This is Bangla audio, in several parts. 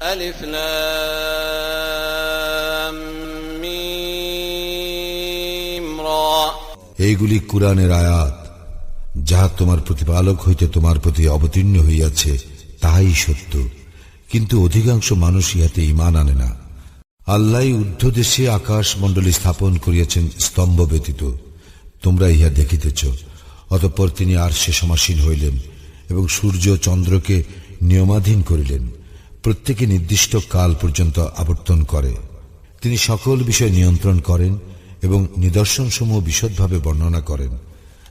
ألف لام ميم را এইগুলি কুরআনের আয়াত যাহা তোমার প্রতিপালক হইতে তোমার প্রতি অবতীর্ণ হইয়াছে তাহাই সত্য কিন্তু অধিকাংশ মানুষ ইহাতে ইমান আনে না আল্লাহ ঊর্ধ্ব দেশে আকাশ মণ্ডলী স্থাপন করিয়াছেন স্তম্ভ ব্যতীত তোমরা ইহা দেখিতেছ অতঃপর তিনি আর সে সমাসীন হইলেন এবং সূর্য ও চন্দ্রকে নিয়মাধীন করিলেন প্রত্যেকে নির্দিষ্ট কাল পর্যন্ত আবর্তন করে। তিনি সকল বিষয় নিয়ন্ত্রণ করেন এবং নিদর্শনসমূহ বিশদভাবে বর্ণনা করেন,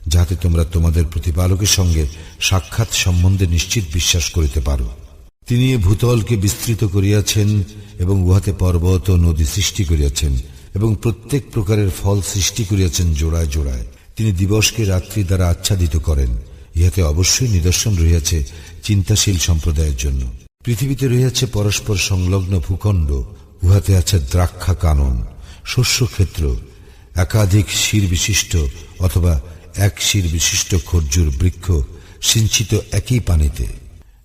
যাতে তোমরা তোমাদের প্রতিপালকের সঙ্গে সাক্ষাৎ সম্বন্ধে নিশ্চিত বিশ্বাস করিতে পারো। তিনি ভূতলকে বিস্তৃত করিয়াছেন এবং উহাতে পর্বত ও নদী সৃষ্টি করিয়াছেন এবং প্রত্যেক প্রকারের ফল সৃষ্টি করিয়াছেন জোড়ায় জোড়ায়। তিনি দিবসকে রাত্রি দ্বারা আচ্ছাদিত করেন। ইহাতে অবশ্যই নিদর্শন রহিয়াছে চিন্তাশীল সম্প্রদায়ের জন্য। পৃথিবীতে রহিয়াছে পরস্পর সংলগ্ন ভূখণ্ড, উহাতে আছে দ্রাক্ষা কানন, শস্যক্ষেত্র, একাধিক শির বিশিষ্ট অথবা এক শির বিশিষ্ট খর্জুর বৃক্ষ সিঞ্চিত একই পানিতে।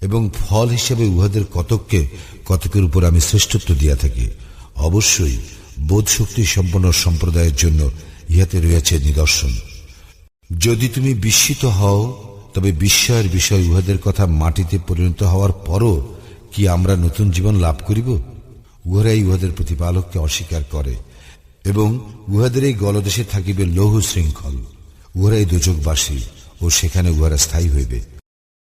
এবং ফল হিসেবে উহাদের কতককে কতকের উপর আমি শ্রেষ্ঠত্ব দিয়া থাকি, অবশ্যই বোধশক্তি সম্পন্ন সম্প্রদায়ের জন্য ইহাতে রয়েছে নিদর্শন। যদি তুমি বিস্মিত হও, তবে বিস্ময়ের বিষয় উহাদের কথা মাটিতে পরিণত হওয়ার পরও কি আমরা নতুন জীবন লাভ করিব? উহারাই উহাদের প্রতিপালককে অস্বীকার করে এবং উহাদের এই গলদেশে থাকিবে লৌহ শৃঙ্খল। উহারাই দুচকবাসী ও সেখানে উহারা স্থায়ী হইবে।